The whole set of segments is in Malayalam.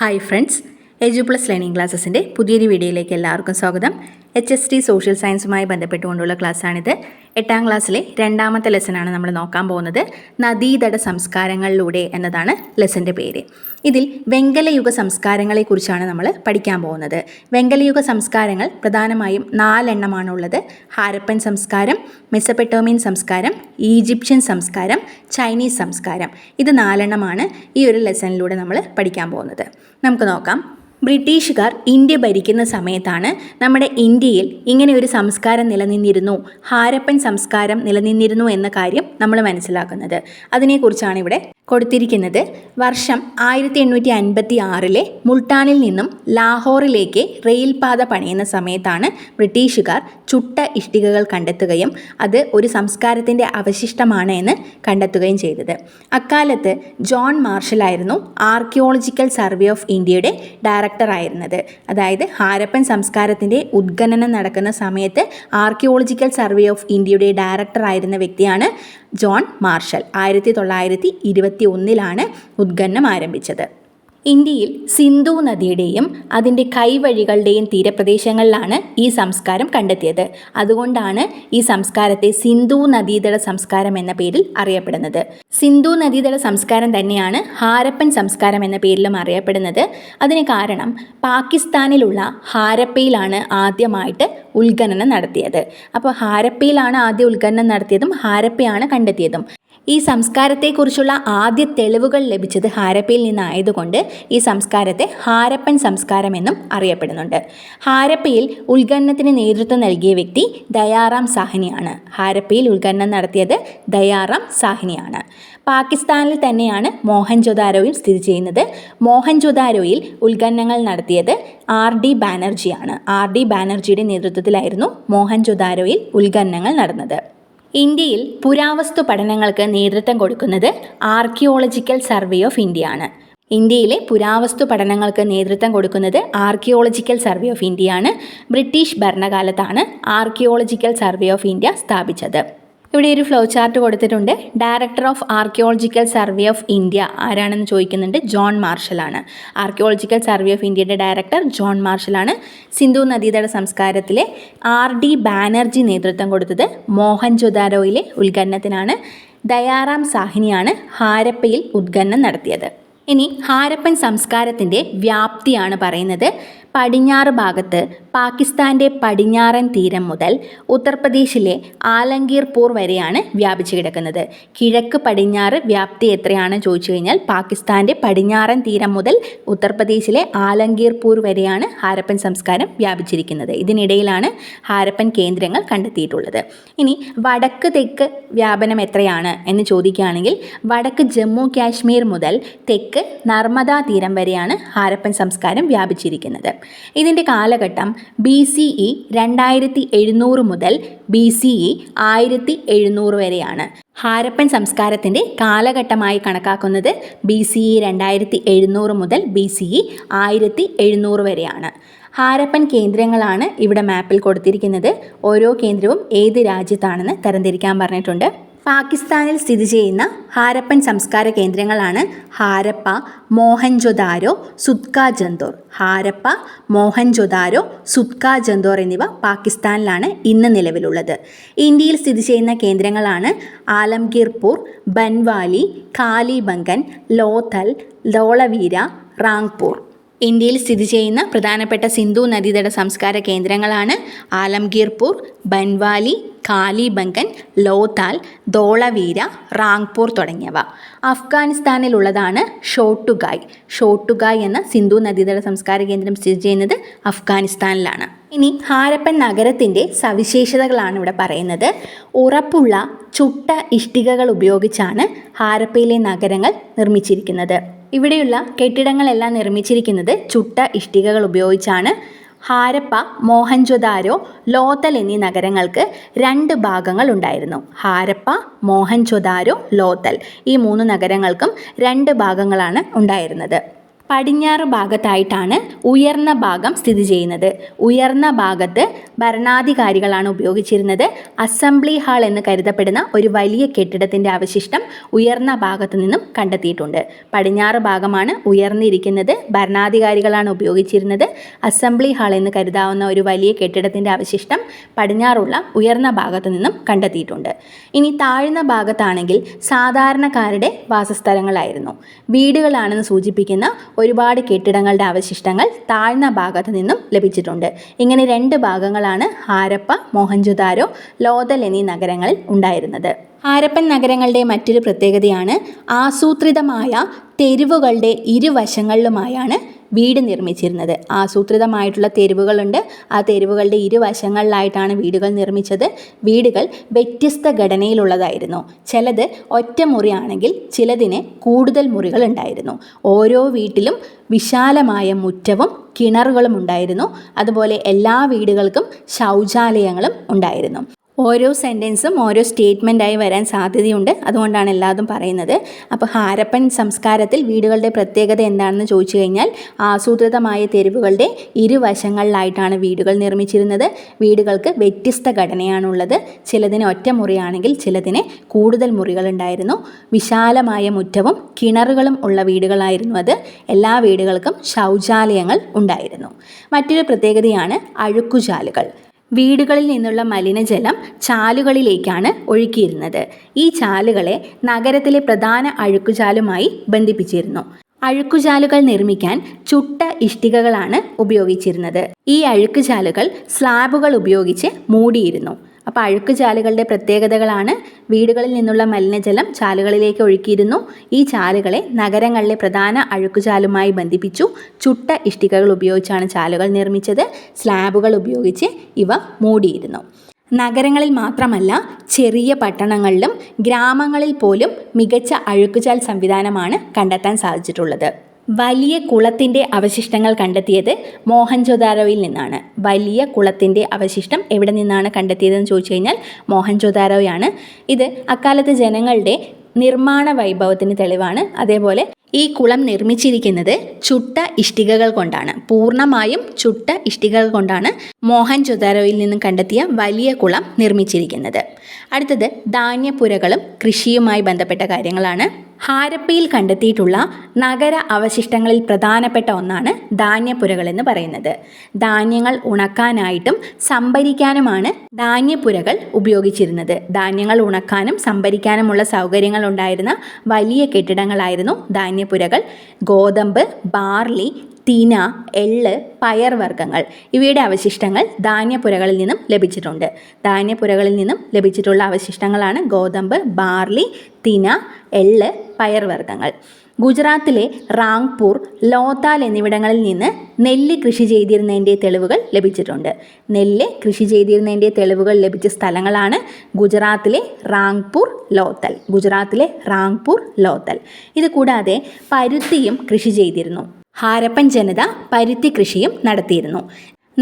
Hi friends edu plus learning ക്ലാസ്സസിന്റെ പുതിയൊരു വീഡിയോയിലേക്ക് എല്ലാവർക്കും സ്വാഗതം. എച്ച് എസ് ടി സോഷ്യൽ സയൻസുമായി ബന്ധപ്പെട്ടുകൊണ്ടുള്ള ക്ലാസ്സാണിത് എട്ടാം ക്ലാസ്സിലെ രണ്ടാമത്തെ ലെസനാണ് നമ്മൾ നോക്കാൻ പോകുന്നത്. നദീതട സംസ്കാരങ്ങളിലൂടെ എന്നതാണ് ലെസന്റെ പേര്. ഇതിൽ വെങ്കലയുഗ സംസ്കാരങ്ങളെക്കുറിച്ചാണ് നമ്മൾ പഠിക്കാൻ പോകുന്നത്. വെങ്കലയുഗ സംസ്കാരങ്ങൾ പ്രധാനമായും നാലെണ്ണമാണുള്ളത്. ഹാരപ്പൻ സംസ്കാരം മെസ്സപ്പെട്ടോമിയൻ സംസ്കാരം ഈജിപ്ഷ്യൻ സംസ്കാരം ചൈനീസ് സംസ്കാരം. ഇത് നാലെണ്ണമാണ് ഈ ഒരു ലെസനിലൂടെ നമ്മൾ പഠിക്കാൻ പോകുന്നത്. നമുക്ക് നോക്കാം. ബ്രിട്ടീഷുകാർ ഇന്ത്യ ഭരിക്കുന്ന സമയത്താണ് നമ്മുടെ ഇന്ത്യയിൽ ഇങ്ങനെ ഒരു സംസ്കാരം നിലനിന്നിരുന്നു. ഹാരപ്പൻ സംസ്കാരം നിലനിന്നിരുന്നു എന്ന കാര്യം നമ്മൾ മനസ്സിലാക്കുന്നത്. അതിനെക്കുറിച്ചാണ് ഇവിടെ കൊടുത്തിരിക്കുന്നത്. വർഷം ആയിരത്തി എണ്ണൂറ്റി അൻപത്തി ആറിലെ മുൾട്ടാനിൽ നിന്നും ലാഹോറിലേക്ക് റെയിൽപാത പണിയുന്ന സമയത്താണ് ബ്രിട്ടീഷുകാർ ചുട്ട ഇഷ്ടികകൾ കണ്ടെത്തുകയും അത് ഒരു സംസ്കാരത്തിന്റെ അവശിഷ്ടമാണ് എന്ന് കണ്ടെത്തുകയും ചെയ്തത്. അക്കാലത്ത് ജോൺ മാർഷലായിരുന്നു ആർക്കിയോളജിക്കൽ സർവേ ഓഫ് ഇന്ത്യയുടെ ഡയറക്ടർ. ആയിരുന്നത്. അതായത് ഹാരപ്പൻ സംസ്കാരത്തിന്റെ ഉദ്ഖനനം നടക്കുന്ന സമയത്ത് ആർക്കിയോളജിക്കൽ സർവേ ഓഫ് ഇന്ത്യയുടെ ഡയറക്ടർ ആയിരുന്ന വ്യക്തിയാണ് ജോൺ മാർഷൽ. ആയിരത്തി തൊള്ളായിരത്തി ഇരുപത്തി ഒന്നിലാണ് ഉദ്ഖനനം ആരംഭിച്ചത്. ഇന്ത്യയിൽ സിന്ധു നദിയുടെയും അതിന്റെ കൈവഴികളുടെയും തീരപ്രദേശങ്ങളിലാണ് ഈ സംസ്കാരം കണ്ടെത്തിയത്. അതുകൊണ്ടാണ് ഈ സംസ്കാരത്തെ സിന്ധു നദീതട സംസ്കാരം എന്ന പേരിൽ അറിയപ്പെടുന്നത്. സിന്ധു നദീതട സംസ്കാരം തന്നെയാണ് ഹാരപ്പൻ സംസ്കാരം എന്ന പേരിലും അറിയപ്പെടുന്നത്. അതിന് കാരണം പാകിസ്ഥാനിലുള്ള ഹാരപ്പയിലാണ് ആദ്യമായിട്ട് ഉത്ഖനനം നടത്തിയത്. അപ്പോൾ ഹാരപ്പയിലാണ് ആദ്യ ഉത്ഖനനം നടത്തിയതും ഹാരപ്പയാണ് കണ്ടെത്തിയതും. ഈ സംസ്കാരത്തെക്കുറിച്ചുള്ള ആദ്യ തെളിവുകൾ ലഭിച്ചത് ഹാരപ്പയിൽ നിന്നായതുകൊണ്ട് ഈ സംസ്കാരത്തെ ഹാരപ്പൻ സംസ്കാരം എന്നും അറിയപ്പെടുന്നുണ്ട്. ഹാരപ്പയിൽ ഉത്ഖനനത്തിന് നേതൃത്വം നൽകിയ വ്യക്തി ദയാറാം സാഹ്നിയാണ്. ഹാരപ്പയിൽ ഉത്ഖനനം നടത്തിയത് ദയാറാം സാഹ്നിയാണ്. പാകിസ്ഥാനിൽ തന്നെയാണ് മോഹൻജൊദാരോയും സ്ഥിതി ചെയ്യുന്നത്. മോഹൻജൊദാരോയിൽ ഉത്ഖനനങ്ങൾ നടത്തിയത് ആർ ഡി ബാനർജിയാണ്. ആർ ഡി ബാനർജിയുടെ നേതൃത്വത്തിലായിരുന്നു മോഹൻജൊദാരോയിൽ ഉത്ഖനനങ്ങൾ നടന്നത്. ഇന്ത്യയിൽ പുരാവസ്തു പഠനങ്ങൾക്ക് നേതൃത്വം കൊടുക്കുന്നത് ആർക്കിയോളജിക്കൽ സർവേ ഓഫ് ഇന്ത്യ ആണ്. ഇന്ത്യയിലെ പുരാവസ്തു പഠനങ്ങൾക്ക് നേതൃത്വം കൊടുക്കുന്നത് ആർക്കിയോളജിക്കൽ സർവേ ഓഫ് ഇന്ത്യയാണ് ബ്രിട്ടീഷ് ഭരണകാലത്താണ് ആർക്കിയോളജിക്കൽ സർവേ ഓഫ് ഇന്ത്യ സ്ഥാപിച്ചത്. ഇവിടെ ഒരു ഫ്ലോ ചാർട്ട് കൊടുത്തിട്ടുണ്ട്. Director of archaeological survey of India ആരാണെന്ന് ചോദിക്കുന്നുണ്ട്? ജോൺ മാർഷലാണ് ആർക്കിയോളജിക്കൽ സർവേ ഓഫ് ഇന്ത്യയുടെ ഡയറക്ടർ ജോൺ മാർഷലാണ് സിന്ധു നദീതട സംസ്കാരത്തിലെ ആർ ഡി ബാനർജി നേതൃത്വം കൊടുത്തത് മോഹൻ ജൊദാരോയിലെ ഉദ്ഖനനത്തിനാണ് ദയാറാം സാഹിനിയാണ് ഹാരപ്പയിൽ ഉദ്ഖനനം നടത്തിയത്. ഇനി ഹാരപ്പൻ സംസ്കാരത്തിന്റെ വ്യാപ്തിയാണ് പറയുന്നത്. പടിഞ്ഞാറ് ഭാഗത്ത് പാകിസ്ഥാന്റെ പടിഞ്ഞാറൻ തീരം മുതൽ ഉത്തർപ്രദേശിലെ ആലങ്കീർപൂർ വരെയാണ് വ്യാപിച്ചു കിടക്കുന്നത്. കിഴക്ക് പടിഞ്ഞാറ് വ്യാപ്തി എത്രയാണ് ചോദിച്ചു കഴിഞ്ഞാൽ പാകിസ്ഥാന്റെ പടിഞ്ഞാറൻ തീരം മുതൽ ഉത്തർപ്രദേശിലെ ആലങ്കീർപൂർ വരെയാണ് ഹാരപ്പൻ സംസ്കാരം വ്യാപിച്ചിരിക്കുന്നത്. ഇതിനിടയിലാണ് ഹാരപ്പൻ കേന്ദ്രങ്ങൾ കണ്ടെത്തിയിട്ടുള്ളത്. ഇനി വടക്ക് തെക്ക് വ്യാപനം എത്രയാണ് എന്ന് ചോദിക്കുകയാണെങ്കിൽ വടക്ക് ജമ്മു കാശ്മീർ മുതൽ തെക്ക് നർമ്മദാ തീരം വരെയാണ് ഹാരപ്പൻ സംസ്കാരം വ്യാപിച്ചിരിക്കുന്നത്. ഇതിന്റെ കാലഘട്ടം ബി സി ഇ രണ്ടായിരത്തി എഴുന്നൂറ് മുതൽ ബി സി ഇ ആയിരത്തി എഴുന്നൂറ് വരെയാണ്. ഹാരപ്പൻ സംസ്കാരത്തിന്റെ കാലഘട്ടമായി കണക്കാക്കുന്നത് ബി സി ഇ രണ്ടായിരത്തി എഴുന്നൂറ് മുതൽ ബി സി ഇ ആയിരത്തി എഴുന്നൂറ് വരെയാണ്. ഹാരപ്പൻ കേന്ദ്രങ്ങളാണ് ഇവിടെ മാപ്പിൽ കൊടുത്തിരിക്കുന്നത്. ഓരോ കേന്ദ്രവും ഏത് രാജ്യത്താണെന്ന് തരംതിരിക്കാൻ പറഞ്ഞിട്ടുണ്ട്. പാകിസ്ഥാനിൽ സ്ഥിതി ചെയ്യുന്ന ഹാരപ്പൻ സംസ്കാര കേന്ദ്രങ്ങളാണ് ഹാരപ്പ മോഹൻജൊദാരോ സുത്ക ജന്തോർ. ഹാരപ്പ മോഹൻജൊദാരോ സുത്ക ജന്തോർ എന്നിവ പാകിസ്ഥാനിലാണ് ഇന്ന് നിലവിലുള്ളത്. ഇന്ത്യയിൽ സ്ഥിതി ചെയ്യുന്ന കേന്ദ്രങ്ങളാണ് ആലംഗീർപൂർ ബൻവാലി കാലിബംഗൻ ലോഥൽ ലോളവീര റാങ്പൂർ ഇന്ത്യയിൽ സ്ഥിതി ചെയ്യുന്ന പ്രധാനപ്പെട്ട സിന്ധു നദീതട സംസ്കാര കേന്ദ്രങ്ങളാണ് ആലംഗീർപൂർ ബൻവാലി കാലിബംഗൻ ലോതാൽ ദോളവീര റാങ്പൂർ തുടങ്ങിയവ. അഫ്ഗാനിസ്ഥാനിലുള്ളതാണ് ഷോട്ടുഗായ്. ഷോട്ടുഗായ് എന്ന സിന്ധു നദീതട സംസ്കാര കേന്ദ്രം സ്ഥിതി ചെയ്യുന്നത് അഫ്ഗാനിസ്ഥാനിലാണ്. ഇനി ഹാരപ്പൻ നഗരത്തിന്റെ സവിശേഷതകളാണ് ഇവിടെ പറയുന്നത്. ഉറപ്പുള്ള ചുട്ട ഇഷ്ടികകൾ ഉപയോഗിച്ചാണ് ഹാരപ്പയിലെ നഗരങ്ങൾ നിർമ്മിച്ചിരിക്കുന്നത്. ഇവിടെയുള്ള കെട്ടിടങ്ങളെല്ലാം നിർമ്മിച്ചിരിക്കുന്നത് ചുട്ട ഇഷ്ടികകൾ ഉപയോഗിച്ചാണ് ഹാരപ്പ മോഹൻജൊദാരോ ലോത്തൽ എന്നീ നഗരങ്ങൾക്ക് രണ്ട് ഭാഗങ്ങൾ ഉണ്ടായിരുന്നു ഹാരപ്പ മോഹൻജൊദാരോ ലോത്തൽ ഈ മൂന്ന് നഗരങ്ങൾക്കും രണ്ട് ഭാഗങ്ങളാണ് ഉണ്ടായിരുന്നത്. പടിഞ്ഞാറ് ഭാഗത്തായിട്ടാണ് ഉയർന്ന ഭാഗം സ്ഥിതി ചെയ്യുന്നത്. ഉയർന്ന ഭാഗത്ത് ഭരണാധികാരികളാണ് ഉപയോഗിച്ചിരുന്നത്. അസംബ്ലി ഹാൾ എന്ന് കരുതപ്പെടുന്ന ഒരു വലിയ കെട്ടിടത്തിന്റെ അവശിഷ്ടം ഉയർന്ന ഭാഗത്തു നിന്നും കണ്ടെത്തിയിട്ടുണ്ട്. പടിഞ്ഞാറ് ഭാഗമാണ് ഉയർന്നിരിക്കുന്നത്. ഭരണാധികാരികളാണ് ഉപയോഗിച്ചിരുന്നത്. അസംബ്ലി ഹാൾ എന്ന് കരുതാവുന്ന ഒരു വലിയ കെട്ടിടത്തിന്റെ അവശിഷ്ടം പടിഞ്ഞാറുള്ള ഉയർന്ന ഭാഗത്തു നിന്നും കണ്ടെത്തിയിട്ടുണ്ട്. ഇനി താഴ്ന്ന ഭാഗത്താണെങ്കിൽ സാധാരണക്കാരുടെ വാസസ്ഥലങ്ങളായിരുന്നു. വീടുകളാണെന്ന് സൂചിപ്പിക്കുന്ന ഒരുപാട് കെട്ടിടങ്ങളുടെ അവശിഷ്ടങ്ങൾ താഴ്ന്ന ഭാഗത്തു നിന്നും ലഭിച്ചിട്ടുണ്ട്. ഇങ്ങനെ രണ്ട് ഭാഗങ്ങളാണ് ഹാരപ്പ മോഹൻജുദാരോ ലോതൽ എന്നീ നഗരങ്ങളിൽ ഉണ്ടായിരുന്നത്. ഹാരപ്പൻ നഗരങ്ങളുടെ മറ്റൊരു പ്രത്യേകതയാണ് ആസൂത്രിതമായ തെരുവുകളുടെ ഇരുവശങ്ങളിലുമായാണ് വീട് നിർമ്മിച്ചിരുന്നത്. ആസൂത്രിതമായിട്ടുള്ള തെരുവുകളുണ്ട്. ആ തെരുവുകളുടെ ഇരുവശങ്ങളിലായിട്ടാണ് വീടുകൾ നിർമ്മിച്ചത്. വീടുകൾ വ്യത്യസ്ത ഘടനയിലുള്ളതായിരുന്നു. ചിലത് ഒറ്റ മുറിയാണെങ്കിൽ ചിലതിന് കൂടുതൽ മുറികൾ ഉണ്ടായിരുന്നു. ഓരോ വീട്ടിലും വിശാലമായ മുറ്റവും കിണറുകളും ഉണ്ടായിരുന്നു. അതുപോലെ എല്ലാ വീടുകൾക്കും ശൗചാലയങ്ങളും ഉണ്ടായിരുന്നു. ഓരോ സെന്റൻസും ഓരോ സ്റ്റേറ്റ്മെന്റായി വരാൻ സാധ്യതയുണ്ട്. അതുകൊണ്ടാണ് എല്ലാതും പറയുന്നത്. അപ്പോൾ ഹാരപ്പൻ സംസ്കാരത്തിൽ വീടുകളുടെ പ്രത്യേകത എന്താണെന്ന് ചോദിച്ചു കഴിഞ്ഞാൽ ആസൂത്രിതമായ തെരുവുകളുടെ ഇരുവശങ്ങളിലായിട്ടാണ് വീടുകൾ നിർമ്മിച്ചിരുന്നത്. വീടുകൾക്ക് വ്യത്യസ്ത ഘടനയാണുള്ളത്. ചിലതിന് ഒറ്റ മുറിയാണെങ്കിൽ ചിലതിന് കൂടുതൽ മുറികളുണ്ടായിരുന്നു വിശാലമായ മുറ്റവും കിണറുകളും ഉള്ള വീടുകളായിരുന്നു അത്. എല്ലാ വീടുകൾക്കും ശൗചാലയങ്ങൾ ഉണ്ടായിരുന്നു. മറ്റൊരു പ്രത്യേകതയാണ് അഴുക്കുചാലുകൾ. വീടുകളിൽ നിന്നുള്ള മലിനജലം ചാലുകളിലേക്കാണ് ഒഴുക്കിയിരുന്നത്. ഈ ചാലുകളെ നഗരത്തിലെ പ്രധാന അഴുക്കുചാലുമായി ബന്ധിപ്പിച്ചിരുന്നു. അഴുക്കുചാലുകൾ നിർമ്മിക്കാൻ ചുട്ട ഇഷ്ടികകളാണ് ഉപയോഗിച്ചിരുന്നത്. ഈ അഴുക്കുചാലുകൾ സ്ലാബുകൾ ഉപയോഗിച്ച് മൂടിയിരുന്നു. അപ്പോൾ അഴുക്ക് ചാലുകളുടെ പ്രത്യേകതകളാണ്. വീടുകളിൽ നിന്നുള്ള മലിനജലം ചാലുകളിലേക്ക് ഒഴുക്കിയിരുന്നു. ഈ ചാലുകളെ നഗരങ്ങളിലെ പ്രധാന അഴുക്കുചാലുമായി ബന്ധിപ്പിച്ചു. ചുട്ട ഇഷ്ടികകൾ ഉപയോഗിച്ചാണ് ചാലുകൾ നിർമ്മിച്ചത്. സ്ലാബുകൾ ഉപയോഗിച്ച് ഇവ മൂടിയിരുന്നു. നഗരങ്ങളിൽ മാത്രമല്ല ചെറിയ പട്ടണങ്ങളിലും ഗ്രാമങ്ങളിൽ പോലും മികച്ച അഴുക്കുചാൽ സംവിധാനമാണ് കണ്ടെത്താൻ സാധിച്ചിട്ടുള്ളത്. വലിയ കുളത്തിന്റെ അവശിഷ്ടങ്ങൾ കണ്ടെത്തിയത് മോഹൻജോദാരോയിൽ നിന്നാണ്. വലിയ കുളത്തിന്റെ അവശിഷ്ടം എവിടെ നിന്നാണ് കണ്ടെത്തിയതെന്ന് ചോദിച്ചു കഴിഞ്ഞാൽ മോഹൻജോദാരോയാണ്. ഇത് അക്കാലത്തെ ജനങ്ങളുടെ നിർമ്മാണ വൈഭവത്തിന് തെളിവാണ്. അതേപോലെ ഈ കുളം നിർമ്മിച്ചിരിക്കുന്നത് ചുട്ട ഇഷ്ടികകൾ കൊണ്ടാണ്. പൂർണമായും ചുട്ട ഇഷ്ടികകൾ കൊണ്ടാണ് മോഹൻ മോഹൻജൊദാരോയിൽ നിന്നും കണ്ടെത്തിയ വലിയ കുളം നിർമ്മിച്ചിരിക്കുന്നത്. അടുത്തത് ധാന്യപ്പുരകളും കൃഷിയുമായി ബന്ധപ്പെട്ട കാര്യങ്ങളാണ്. ഹാരപ്പയിൽ കണ്ടെത്തിയിട്ടുള്ള നഗര അവശിഷ്ടങ്ങളിൽ പ്രധാനപ്പെട്ട ഒന്നാണ് ധാന്യപ്പുരകൾ എന്ന് പറയുന്നത്. ധാന്യങ്ങൾ ഉണക്കാനായിട്ടും സംഭരിക്കാനുമാണ് ധാന്യപ്പുരകൾ ഉപയോഗിച്ചിരുന്നത്. ധാന്യങ്ങൾ ഉണക്കാനും സംഭരിക്കാനുമുള്ള സൗകര്യങ്ങൾ ഉണ്ടായിരുന്ന വലിയ കെട്ടിടങ്ങളായിരുന്നു ധാന്യപ്പുരകൾ. ഗോതമ്പ് ബാർലി തിന എള്ള് പയർവർഗങ്ങൾ ഇവയുടെ അവശിഷ്ടങ്ങൾ ധാന്യപ്പുരകളിൽ നിന്നും ലഭിച്ചിട്ടുണ്ട്. ധാന്യപ്പുരകളിൽ നിന്നും ലഭിച്ചിട്ടുള്ള അവശിഷ്ടങ്ങളാണ് ഗോതമ്പ് ബാർലി തിന എള്ള് പയർവർഗങ്ങൾ ഗുജറാത്തിലെ റാങ്പൂർ ലോതാൽ എന്നിവിടങ്ങളിൽ നിന്ന് നെല്ല് കൃഷി ചെയ്തിരുന്നതിന്റെ തെളിവുകൾ ലഭിച്ചിട്ടുണ്ട്. നെല്ല് കൃഷി ചെയ്തിരുന്നതിന്റെ തെളിവുകൾ ലഭിച്ച സ്ഥലങ്ങളാണ് ഗുജറാത്തിലെ റാങ്പൂർ ലോത്തൽ ഗുജറാത്തിലെ റാങ്പൂർ ലോത്തൽ ഇത് കൂടാതെ പരുത്തിയും കൃഷി ചെയ്തിരുന്നു. ഹാരപ്പൻ ജനത പരുത്തി കൃഷിയും നടത്തിയിരുന്നു.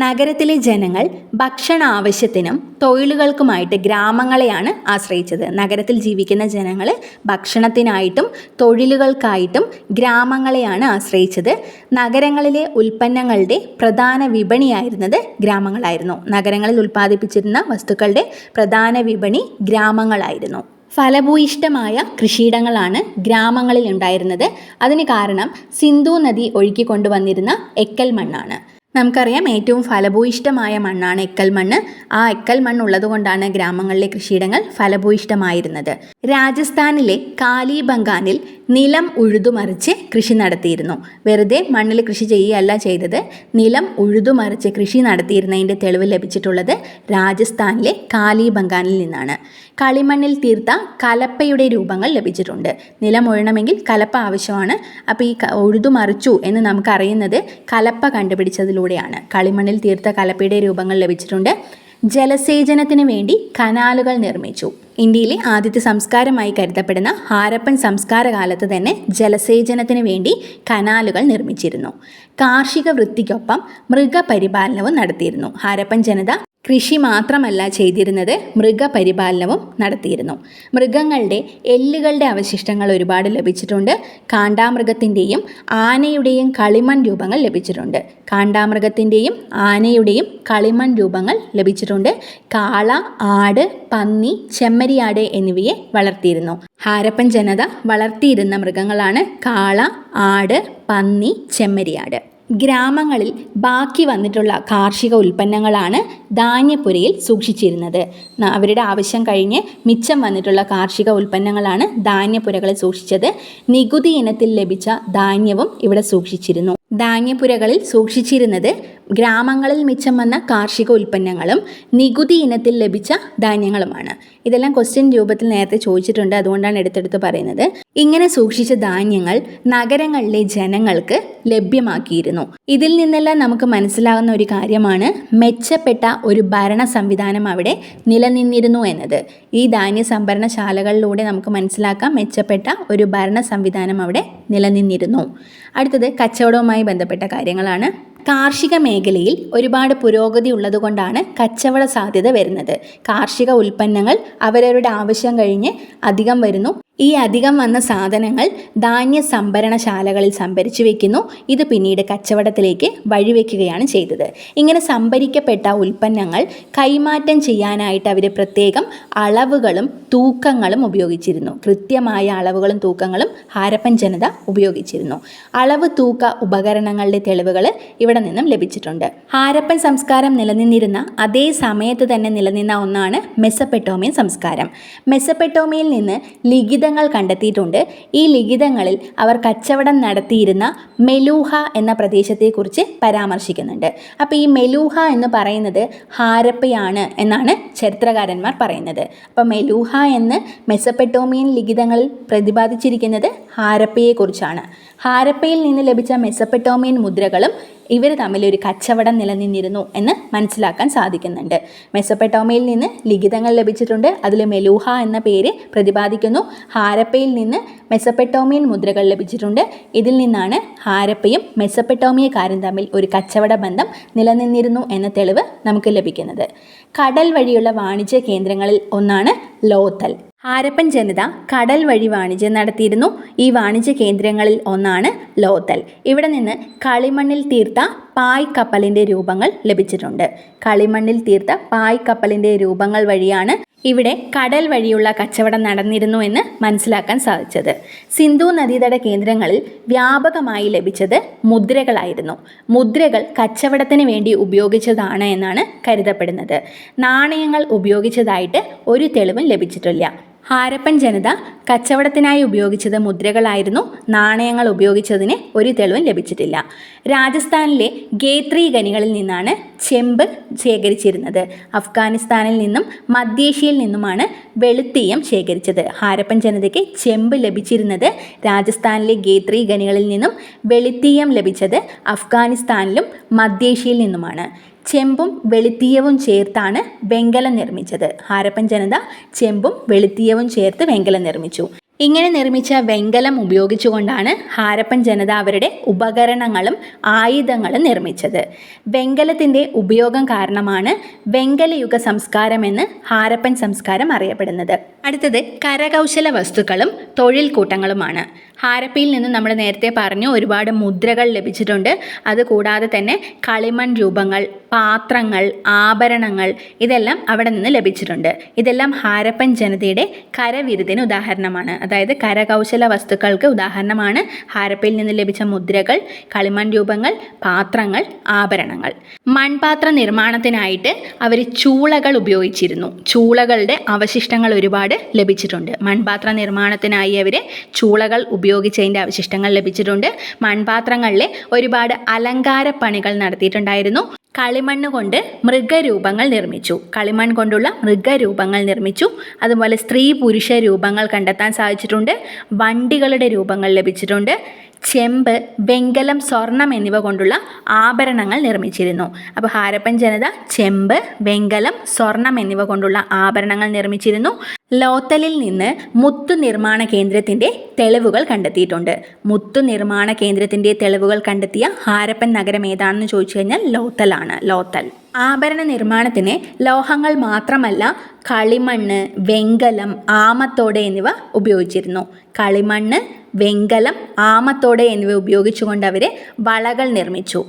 നഗരത്തിലെ ജനങ്ങൾ ഭക്ഷണ ആവശ്യത്തിനും തൊഴിലുകൾക്കുമായിട്ട് ഗ്രാമങ്ങളെയാണ് ആശ്രയിച്ചത്. നഗരത്തിൽ ജീവിക്കുന്ന ജനങ്ങൾ ഭക്ഷണത്തിനായിട്ടും തൊഴിലുകൾക്കായിട്ടും ഗ്രാമങ്ങളെയാണ് ആശ്രയിച്ചത്. നഗരങ്ങളിലെ ഉൽപ്പന്നങ്ങളുടെ പ്രധാന വിപണിയായിരുന്നത് ഗ്രാമങ്ങളായിരുന്നു. നഗരങ്ങളിൽ ഉൽപ്പാദിപ്പിച്ചിരുന്ന വസ്തുക്കളുടെ പ്രധാന വിപണി ഗ്രാമങ്ങളായിരുന്നു. ഫലഭൂയിഷ്ടമായ കൃഷിയിടങ്ങളാണ് ഗ്രാമങ്ങളിൽ ഉണ്ടായിരുന്നത്. അതിന് കാരണം സിന്ധു നദി ഒഴുക്കിക്കൊണ്ടുവന്നിരുന്ന എക്കൽ മണ്ണാണ്. നമുക്കറിയാം ഏറ്റവും ഫലഭൂയിഷ്ടമായ മണ്ണാണ് എക്കൽ മണ്ണ് ആ എക്കൽ മണ്ണ് ഉള്ളതുകൊണ്ടാണ് ഗ്രാമങ്ങളിലെ കൃഷിയിടങ്ങൾ ഫലഭൂയിഷ്ടമായിരുന്നത് രാജസ്ഥാനിലെ കാലിബംഗാനിൽ നിലം ഉഴുതുമറിച്ച് കൃഷി നടത്തിയിരുന്നു. വെറുതെ മണ്ണിൽ കൃഷി ചെയ്യുകയല്ല ചെയ്തത്. നിലം ഉഴുതുമറിച്ച് കൃഷി നടത്തിയിരുന്നതിന്റെ തെളിവ് ലഭിച്ചിട്ടുള്ളത് രാജസ്ഥാനിലെ കാലിബംഗാനിൽ നിന്നാണ്. കളിമണ്ണിൽ തീർത്ത കലപ്പയുടെ രൂപങ്ങൾ ലഭിച്ചിട്ടുണ്ട്. നിലം ഉഴണമെങ്കിൽ കലപ്പ ആവശ്യമാണ്. അപ്പോൾ ഈ ഉഴുതുമറിച്ചു എന്ന് നമുക്കറിയുന്നത് കലപ്പ കണ്ടുപിടിച്ചതിലൂടെയാണ്. കളിമണ്ണിൽ തീർത്ത കലപ്പയുടെ രൂപങ്ങൾ ലഭിച്ചിട്ടുണ്ട്. ജലസേചനത്തിന് വേണ്ടി കനാലുകൾ നിർമ്മിച്ചു. ഇന്ത്യയിലെ ആദ്യത്തെ സംസ്കാരമായി കരുതപ്പെടുന്ന ഹാരപ്പൻ സംസ്കാര കാലത്ത് തന്നെ ജലസേചനത്തിന് വേണ്ടി കനാലുകൾ നിർമ്മിച്ചിരുന്നു. കാർഷിക വൃത്തിക്കൊപ്പം മൃഗപരിപാലനവും നടത്തിയിരുന്നു. ഹാരപ്പൻ ജനത കൃഷി മാത്രമല്ല ചെയ്തിരുന്നത് മൃഗപരിപാലനവും നടത്തിയിരുന്നു. മൃഗങ്ങളുടെ എല്ലുകളുടെ അവശിഷ്ടങ്ങൾ ഒരുപാട് ലഭിച്ചിട്ടുണ്ട്. കാണ്ടാമൃഗത്തിന്റെയും ആനയുടെയും കളിമൺ രൂപങ്ങൾ ലഭിച്ചിട്ടുണ്ട്. കാണ്ടാമൃഗത്തിന്റെയും ആനയുടെയും കളിമൺ രൂപങ്ങൾ ലഭിച്ചിട്ടുണ്ട്. കാള ആട് പന്നി ചെമ്മരിയാട് എന്നിവയെ വളർത്തിയിരുന്നു. ഹാരപ്പൻ ജനത വളർത്തിയിരുന്ന മൃഗങ്ങളാണ് കാള ആട് പന്നി ചെമ്മരിയാട്. ഗ്രാമങ്ങളിൽ ബാക്കി വന്നിട്ടുള്ള കാർഷിക ഉൽപ്പന്നങ്ങളാണ് ധാന്യപ്പുരയിൽ സൂക്ഷിച്ചിരുന്നത്. അവരുടെ ആവശ്യം കഴിഞ്ഞ് മിച്ചം വന്നിട്ടുള്ള കാർഷിക ഉൽപ്പന്നങ്ങളാണ് ധാന്യപ്പുരകളിൽ സൂക്ഷിച്ചത്. നികുതി ഇനത്തിൽ ലഭിച്ച ധാന്യവും ഇവിടെ സൂക്ഷിച്ചിരുന്നു. ധാന്യപ്പുരകളിൽ സൂക്ഷിച്ചിരുന്നത് ഗ്രാമങ്ങളിൽ മിച്ചം വന്ന കാർഷിക ഉൽപ്പന്നങ്ങളും നികുതി ഇനത്തിൽ ലഭിച്ച ധാന്യങ്ങളുമാണ്. ഇതെല്ലാം ക്വസ്റ്റ്യൻ രൂപത്തിൽ നേരത്തെ ചോദിച്ചിട്ടുണ്ട്. അതുകൊണ്ടാണ് എടുത്തെടുത്ത് പറയുന്നത്. ഇങ്ങനെ സൂക്ഷിച്ച ധാന്യങ്ങൾ നഗരങ്ങളിലെ ജനങ്ങൾക്ക് ലഭ്യമാക്കിയിരുന്നു. ഇതിൽ നിന്നെല്ലാം നമുക്ക് മനസ്സിലാകുന്ന ഒരു കാര്യമാണ് മെച്ചപ്പെട്ട ഒരു ഭരണ സംവിധാനം അവിടെ നിലനിന്നിരുന്നു എന്നത്. ഈ ധാന്യ സംഭരണശാലകളിലൂടെ നമുക്ക് മനസ്സിലാക്കാം മെച്ചപ്പെട്ട ഒരു ഭരണ സംവിധാനം അവിടെ നിലനിന്നിരുന്നു. അടുത്തത് കച്ചവടവുമായി ബന്ധപ്പെട്ട കാര്യങ്ങളാണ്. കാർഷിക മേഖലയിൽ ഒരുപാട് പുരോഗതി ഉള്ളതുകൊണ്ടാണ് കച്ചവട സാധ്യത വരുന്നത്. കാർഷിക ഉൽപ്പന്നങ്ങൾ അവരവരുടെ ആവശ്യം കഴിഞ്ഞ് അധികം വരുന്നു. ഈ അധികം വന്ന സാധനങ്ങൾ ധാന്യ സംഭരണശാലകളിൽ സംഭരിച്ചു വെക്കുന്നു. ഇത് പിന്നീട് കച്ചവടത്തിലേക്ക് വഴിവെക്കുകയാണ് ചെയ്തത്. ഇങ്ങനെ സംഭരിക്കപ്പെട്ട ഉൽപ്പന്നങ്ങൾ കൈമാറ്റം ചെയ്യാനായിട്ട് അവർ പ്രത്യേകം അളവുകളും തൂക്കങ്ങളും ഉപയോഗിച്ചിരുന്നു. കൃത്യമായ അളവുകളും തൂക്കങ്ങളും ഹാരപ്പൻ ജനത ഉപയോഗിച്ചിരുന്നു. അളവ് തൂക്ക ഉപകരണങ്ങളുടെ തെളിവുകൾ ഇവിടെ നിന്നും ലഭിച്ചിട്ടുണ്ട്. ഹാരപ്പൻ സംസ്കാരം നിലനിന്നിരുന്ന അതേ സമയത്ത് തന്നെ നിലനിന്ന ഒന്നാണ് മെസ്സപ്പെട്ടോമിയൻ സംസ്കാരം. മെസ്സപ്പെട്ടോമിയിൽ നിന്ന് ലിഖിതങ്ങൾ കണ്ടെത്തിയിട്ടുണ്ട്. ഈ ലിഖിതങ്ങളിൽ അവർ കച്ചവടം നടത്തിയിരുന്ന മെലൂഹ എന്ന പ്രദേശത്തെക്കുറിച്ച് പരാമർശിക്കുന്നുണ്ട്. അപ്പോൾ ഈ മെലൂഹ എന്ന് പറയുന്നത് ഹാരപ്പയാണ് എന്നാണ് ചരിത്രകാരന്മാർ പറയുന്നത്. അപ്പോൾ മെലൂഹ എന്ന് മെസ്സപ്പെട്ടോമിയൻ ലിഖിതങ്ങളിൽ പ്രതിപാദിച്ചിരിക്കുന്നത് ഹാരപ്പയെക്കുറിച്ചാണ്. ഹാരപ്പയിൽ നിന്ന് ലഭിച്ച മെസ്സപ്പെട്ടോമിയൻ മുദ്രകളും ഇവർ തമ്മിൽ ഒരു കച്ചവടം നിലനിന്നിരുന്നു എന്ന് മനസ്സിലാക്കാൻ സാധിക്കുന്നുണ്ട്. മെസ്സപ്പെട്ടോമയിൽ നിന്ന് ലിഖിതങ്ങൾ ലഭിച്ചിട്ടുണ്ട്. അതിൽ മെലൂഹ എന്ന പേര് പ്രതിപാദിക്കുന്നു. ഹാരപ്പയിൽ നിന്ന് മെസ്സപ്പെട്ടോമിയൻ മുദ്രകൾ ലഭിച്ചിട്ടുണ്ട്. ഇതിൽ നിന്നാണ് ഹാരപ്പയും മെസ്സപ്പെട്ടോമിയക്കാരും തമ്മിൽ ഒരു കച്ചവട ബന്ധം നിലനിന്നിരുന്നു എന്ന തെളിവ് നമുക്ക് ലഭിക്കുന്നത്. കടൽ വഴിയുള്ള വാണിജ്യ കേന്ദ്രങ്ങളിൽ ഒന്നാണ് ലോത്തൽ ഹാരപ്പൻ ജനത കടൽ വഴി വാണിജ്യം നടത്തിയിരുന്നു. ഈ വാണിജ്യ കേന്ദ്രങ്ങളിൽ ഒന്നാണ് ലോത്തൽ ഇവിടെ നിന്ന് കളിമണ്ണിൽ തീർത്ത പായ് കപ്പലിന്റെ രൂപങ്ങൾ ലഭിച്ചിട്ടുണ്ട്. കളിമണ്ണിൽ തീർത്ത പായ് കപ്പലിന്റെ രൂപങ്ങൾ വഴിയാണ് ഇവിടെ കടൽ വഴിയുള്ള കച്ചവടം നടന്നിരുന്നു എന്ന് മനസ്സിലാക്കാൻ സാധിച്ചത്. സിന്ധു നദീതട കേന്ദ്രങ്ങളിൽ വ്യാപകമായി ലഭിച്ചത് മുദ്രകളായിരുന്നു. മുദ്രകൾ കച്ചവടത്തിന് വേണ്ടി ഉപയോഗിച്ചതാണ് എന്നാണ് കരുതപ്പെടുന്നത്. നാണയങ്ങൾ ഉപയോഗിച്ചതായിട്ട് ഒരു തെളിവും ലഭിച്ചിട്ടില്ല. ഹാരപ്പൻ ജനത കച്ചവടത്തിനായി ഉപയോഗിച്ചത് മുദ്രകളായിരുന്നു. നാണയങ്ങൾ ഉപയോഗിച്ചതിന് ഒരു തെളിവും ലഭിച്ചിട്ടില്ല. രാജസ്ഥാനിലെ ഗേത്രി ഖനികളിൽ നിന്നാണ് ചെമ്പ് ശേഖരിച്ചിരുന്നത്. അഫ്ഗാനിസ്ഥാനിൽ നിന്നും മധ്യേഷ്യയിൽ നിന്നുമാണ് വെളുത്തീയം ശേഖരിച്ചത്. ഹാരപ്പൻ ജനതയ്ക്ക് ചെമ്പ് ലഭിച്ചിരുന്നത് രാജസ്ഥാനിലെ ഗേത്രി ഖനികളിൽ നിന്നും വെളുത്തീയം ലഭിച്ചത് അഫ്ഗാനിസ്ഥാനിലും മധ്യേഷ്യയിൽ നിന്നുമാണ്. ചെമ്പും വെളുത്തീയവും ചേർത്താണ് വെങ്കലം നിർമ്മിച്ചത്. ഹാരപ്പൻ ജനത ചെമ്പും വെളുത്തീയവും ചേർത്ത് വെങ്കലം നിർമ്മിച്ചു. ഇങ്ങനെ നിർമ്മിച്ച വെങ്കലം ഉപയോഗിച്ചുകൊണ്ടാണ് ഹാരപ്പൻ ജനത അവരുടെ ഉപകരണങ്ങളും ആയുധങ്ങളും നിർമ്മിച്ചത്. വെങ്കലത്തിന്റെ ഉപയോഗം കാരണമാണ് വെങ്കലയുഗ സംസ്കാരം എന്ന് ഹാരപ്പൻ സംസ്കാരം അറിയപ്പെടുന്നത്. അടുത്തത് കരകൗശല വസ്തുക്കളും തൊഴിൽ കൂട്ടങ്ങളുമാണ് ഹാരപ്പയിൽ നിന്ന് നമ്മൾ നേരത്തെ പറഞ്ഞു ഒരുപാട് മുദ്രകൾ ലഭിച്ചിട്ടുണ്ട്. അതുകൂടാതെ തന്നെ കളിമൺ രൂപങ്ങൾ പാത്രങ്ങൾ ആഭരണങ്ങൾ ഇതെല്ലാം അവിടെ നിന്ന് ലഭിച്ചിട്ടുണ്ട്. ഇതെല്ലാം ഹാരപ്പൻ ജനതയുടെ കരവിരുതിന് ഉദാഹരണമാണ്. അതായത് കരകൗശല വസ്തുക്കൾക്ക് ഉദാഹരണമാണ് ഹാരപ്പയിൽ നിന്ന് ലഭിച്ച മുദ്രകൾ കളിമൺ രൂപങ്ങൾ പാത്രങ്ങൾ ആഭരണങ്ങൾ. മൺപാത്ര നിർമ്മാണത്തിനായിട്ട് അവർ ചൂളകൾ ഉപയോഗിച്ചിരുന്നു. ചൂളകളുടെ അവശിഷ്ടങ്ങൾ ഒരുപാട് ലഭിച്ചിട്ടുണ്ട്. മൺപാത്ര നിർമ്മാണത്തിനായി അവർ ചൂളകൾ ഉപയോഗിച്ചതിന്റെ അവശിഷ്ടങ്ങൾ ലഭിച്ചിട്ടുണ്ട്. മൺപാത്രങ്ങളിൽ ഒരുപാട് അലങ്കാര പണികൾ നടത്തിയിട്ടുണ്ടായിരുന്നു. കളിമണ്ണ് കൊണ്ട് മൃഗരൂപങ്ങൾ നിർമ്മിച്ചു. കളിമൺ കൊണ്ടുള്ള മൃഗരൂപങ്ങൾ നിർമ്മിച്ചു. അതുപോലെ സ്ത്രീ പുരുഷ രൂപങ്ങൾ കണ്ടെത്താൻ സാധിച്ചിട്ടുണ്ട്. വണ്ടികളുടെ രൂപങ്ങൾ ലഭിച്ചിട്ടുണ്ട്. ചെമ്പ് വെങ്കലം സ്വർണം എന്നിവ കൊണ്ടുള്ള ആഭരണങ്ങൾ നിർമ്മിച്ചിരുന്നു. അപ്പോൾ ഹാരപ്പൻ ജനത ചെമ്പ് വെങ്കലം സ്വർണം എന്നിവ കൊണ്ടുള്ള ആഭരണങ്ങൾ നിർമ്മിച്ചിരുന്നു. ലോത്തലിൽ നിന്ന് മുത്തു നിർമ്മാണ കേന്ദ്രത്തിന്റെ തെളിവുകൾ കണ്ടെത്തിയിട്ടുണ്ട്. മുത്തു നിർമ്മാണ കേന്ദ്രത്തിന്റെ തെളിവുകൾ കണ്ടെത്തിയ ഹാരപ്പൻ നഗരം ഏതാണെന്ന് ചോദിച്ചു കഴിഞ്ഞാൽ ലോത്തലാണ്. ലോത്തൽ. ആഭരണ നിർമ്മാണത്തിന് ലോഹങ്ങൾ മാത്രമല്ല കളിമണ്ണ് വെങ്കലം ആമത്തോട് എന്നിവ ഉപയോഗിച്ചിരുന്നു. കളിമണ്ണ് വെങ്കലം ആമത്തോട് എന്നിവ ഉപയോഗിച്ചുകൊണ്ട് അവർ വളകൾ നിർമ്മിച്ചു.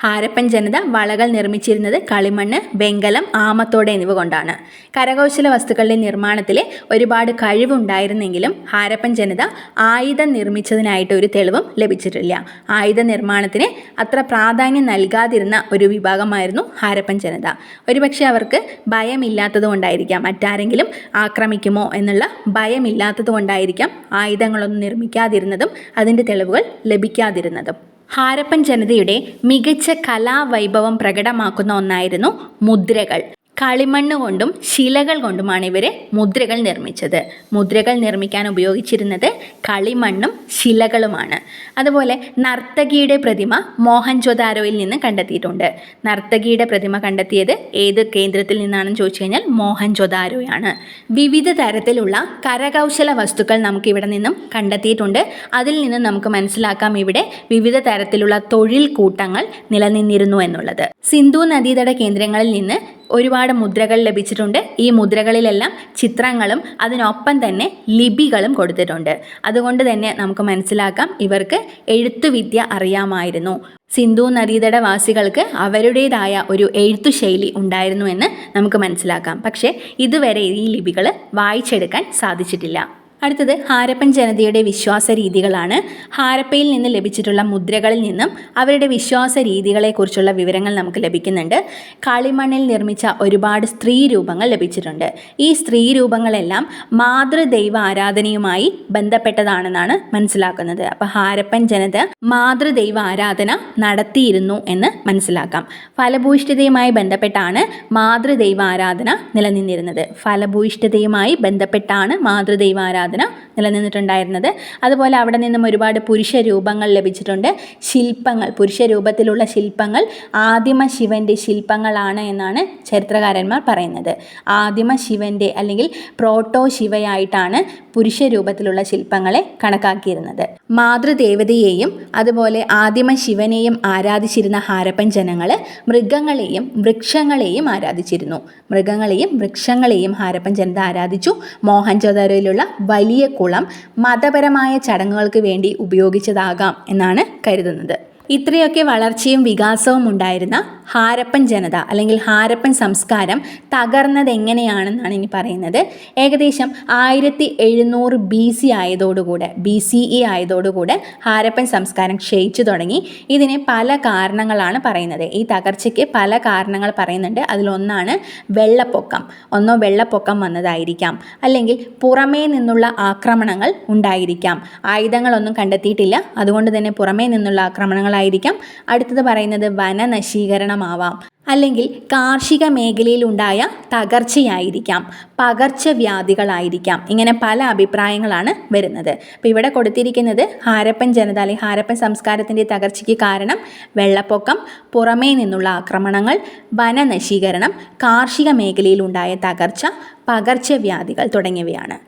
ഹാരപ്പൻ ജനത വളകൾ നിർമ്മിച്ചിരുന്നത് കളിമണ്ണ് വെങ്കലം ആമത്തോടെ എന്നിവ കൊണ്ടാണ്. കരകൗശല വസ്തുക്കളുടെ നിർമ്മാണത്തിൽ ഒരുപാട് കഴിവുണ്ടായിരുന്നെങ്കിലും ഹാരപ്പൻ ജനത ആയുധം നിർമ്മിച്ചതിനായിട്ട് ഒരു തെളിവും ലഭിച്ചിട്ടില്ല. ആയുധ നിർമ്മാണത്തിന് അത്ര പ്രാധാന്യം നൽകാതിരുന്ന ഒരു വിഭാഗമായിരുന്നു ഹാരപ്പൻ ജനത. ഒരുപക്ഷെ അവർക്ക് ഭയമില്ലാത്തത് കൊണ്ടായിരിക്കാം. മറ്റാരെങ്കിലും ആക്രമിക്കുമോ എന്നുള്ള ഭയമില്ലാത്തത് കൊണ്ടായിരിക്കാം ആയുധങ്ങളൊന്നും നിർമ്മിക്കാതിരുന്നതും അതിന്റെ തെളിവുകൾ ലഭിക്കാതിരുന്നതും. ഹാരപ്പൻ ജനതയുടെ മികച്ച കലാവൈഭവം പ്രകടമാക്കുന്ന ഒന്നായിരുന്നു മുദ്രകൾ. കളിമണ്ണ് കൊണ്ടും ശിലകൾ കൊണ്ടുമാണ് ഇവർ മുദ്രകൾ നിർമ്മിച്ചത്. മുദ്രകൾ നിർമ്മിക്കാൻ ഉപയോഗിച്ചിരുന്നത് കളിമണ്ണും ശിലകളുമാണ്. അതുപോലെ നർത്തകിയുടെ പ്രതിമ മോഹൻജോദാരോയിൽ നിന്ന് കണ്ടെത്തിയിട്ടുണ്ട്. നർത്തകിയുടെ പ്രതിമ കണ്ടെത്തിയത് ഏത് കേന്ദ്രത്തിൽ നിന്നാണെന്ന് ചോദിച്ചു കഴിഞ്ഞാൽ മോഹൻജോദാരോയാണ് വിവിധ തരത്തിലുള്ള കരകൗശല വസ്തുക്കൾ നമുക്ക് ഇവിടെ നിന്നും കണ്ടെത്തിയിട്ടുണ്ട്. അതിൽ നിന്നും നമുക്ക് മനസ്സിലാക്കാം ഇവിടെ വിവിധ തരത്തിലുള്ള തൊഴിൽ കൂട്ടങ്ങൾ നിലനിന്നിരുന്നു എന്നുള്ളത്. സിന്ധു നദീതട കേന്ദ്രങ്ങളിൽ നിന്ന് ഒരുപാട് മുദ്രകൾ ലഭിച്ചിട്ടുണ്ട്. ഈ മുദ്രകളിലെല്ലാം ചിത്രങ്ങളും അതിനൊപ്പം തന്നെ ലിപികളും കൊടുത്തിട്ടുണ്ട്. അതുകൊണ്ട് തന്നെ നമുക്ക് മനസ്സിലാക്കാം ഇവർക്ക് എഴുത്തുവിദ്യ അറിയാമായിരുന്നു. സിന്ധു നദീതട വാസികൾക്ക് അവരുടേതായ ഒരു എഴുത്തു ശൈലി ഉണ്ടായിരുന്നു എന്ന് നമുക്ക് മനസ്സിലാക്കാം. പക്ഷേ ഇതുവരെ ഈ ലിപികൾ വായിച്ചെടുക്കാൻ സാധിച്ചിട്ടില്ല. അടുത്തത് ഹാരപ്പൻ ജനതയുടെ വിശ്വാസ രീതികളാണ് ഹാരപ്പയിൽ നിന്ന് ലഭിച്ചിട്ടുള്ള മുദ്രകളിൽ നിന്നും അവരുടെ വിശ്വാസ രീതികളെക്കുറിച്ചുള്ള വിവരങ്ങൾ നമുക്ക് ലഭിക്കുന്നുണ്ട്. കളിമണ്ണിൽ നിർമ്മിച്ച ഒരുപാട് സ്ത്രീ രൂപങ്ങൾ ലഭിച്ചിട്ടുണ്ട്. ഈ സ്ത്രീ രൂപങ്ങളെല്ലാം മാതൃദൈവ ആരാധനയുമായി ബന്ധപ്പെട്ടതാണെന്നാണ് മനസ്സിലാക്കുന്നത്. അപ്പോൾ ഹാരപ്പൻ ജനത മാതൃദൈവ ആരാധന നടത്തിയിരുന്നു എന്ന് മനസ്സിലാക്കാം. ഫലഭൂയിഷ്ഠതയുമായി ബന്ധപ്പെട്ടാണ് മാതൃദൈവ ആരാധന നിലനിന്നിരുന്നത്. ഫലഭൂയിഷ്ഠതയുമായി ബന്ധപ്പെട്ടാണ് മാതൃദൈവ ആരാധന നിലനിന്നിട്ടുണ്ടായിരുന്നത്. അതുപോലെ അവിടെ നിന്നും ഒരുപാട് പുരുഷ രൂപങ്ങൾ ലഭിച്ചിട്ടുണ്ട്. ശില്പങ്ങൾ പുരുഷ രൂപത്തിലുള്ള ശില്പങ്ങൾ ആദിമ ശിവന്റെ ശില്പങ്ങളാണ് എന്നാണ് ചരിത്രകാരന്മാർ പറയുന്നത്. ആദിമ ശിവന്റെ അല്ലെങ്കിൽ പ്രോട്ടോ ശിവയായിട്ടാണ് പുരുഷ രൂപത്തിലുള്ള ശില്പങ്ങളെ കണക്കാക്കിയിരുന്നത്. മാതൃദേവതയെയും അതുപോലെ ആദിമ ശിവനെയും ആരാധിച്ചിരുന്ന ഹാരപ്പൻ ജനങ്ങൾ മൃഗങ്ങളെയും വൃക്ഷങ്ങളെയും ആരാധിച്ചിരുന്നു. മൃഗങ്ങളെയും വൃക്ഷങ്ങളെയും ഹാരപ്പൻ ജനത ആരാധിച്ചു. മോഹൻജോദാരോയിലുള്ള വലിയ കുളം മതപരമായ ചടങ്ങുകൾക്ക് വേണ്ടി ഉപയോഗിച്ചതാകാം എന്നാണ് കരുതുന്നത്. ഇത്രയൊക്കെ വളർച്ചയും വികാസവും ഉണ്ടായിരുന്ന ഹാരപ്പൻ ജനത അല്ലെങ്കിൽ ഹാരപ്പൻ സംസ്കാരം തകർന്നത് എങ്ങനെയാണെന്നാണ് ഇനി പറയുന്നത്. ഏകദേശം ആയിരത്തി എഴുന്നൂറ് ബി സി ആയതോടുകൂടെ ബി സി ഇ ആയതോടുകൂടെ ഹാരപ്പൻ സംസ്കാരം ക്ഷയിച്ചു തുടങ്ങി. ഇതിന് പല കാരണങ്ങളാണ് പറയുന്നത്. ഈ തകർച്ചയ്ക്ക് പല കാരണങ്ങൾ പറയുന്നുണ്ട്. അതിലൊന്നാണ് വെള്ളപ്പൊക്കം. ഒന്നോ വെള്ളപ്പൊക്കം വന്നതായിരിക്കാം. അല്ലെങ്കിൽ പുറമേ നിന്നുള്ള ആക്രമണങ്ങൾ ഉണ്ടായിരിക്കാം. ആയുധങ്ങളൊന്നും കണ്ടെത്തിയിട്ടില്ല. അതുകൊണ്ട് തന്നെ പുറമേ നിന്നുള്ള ആക്രമണങ്ങളായിരിക്കാം അടുത്തത് പറയുന്നത് വനനശീകരണമാവാം അല്ലെങ്കിൽ കാർഷിക മേഖലയിലുണ്ടായ തകർച്ചയായിരിക്കാം. പകർച്ചവ്യാധികളായിരിക്കാം. ഇങ്ങനെ പല അഭിപ്രായങ്ങളാണ് വരുന്നത്. അപ്പോൾ ഇവിടെ കൊടുത്തിരിക്കുന്നത് ഹാരപ്പൻ ജനത അല്ലെങ്കിൽ ഹാരപ്പൻ സംസ്കാരത്തിന്റെ തകർച്ചയ്ക്ക് കാരണം വെള്ളപ്പൊക്കം പുറമേ നിന്നുള്ള ആക്രമണങ്ങൾ വനനശീകരണം കാർഷിക മേഖലയിലുണ്ടായ തകർച്ച പകർച്ചവ്യാധികൾ തുടങ്ങിയവയാണ്.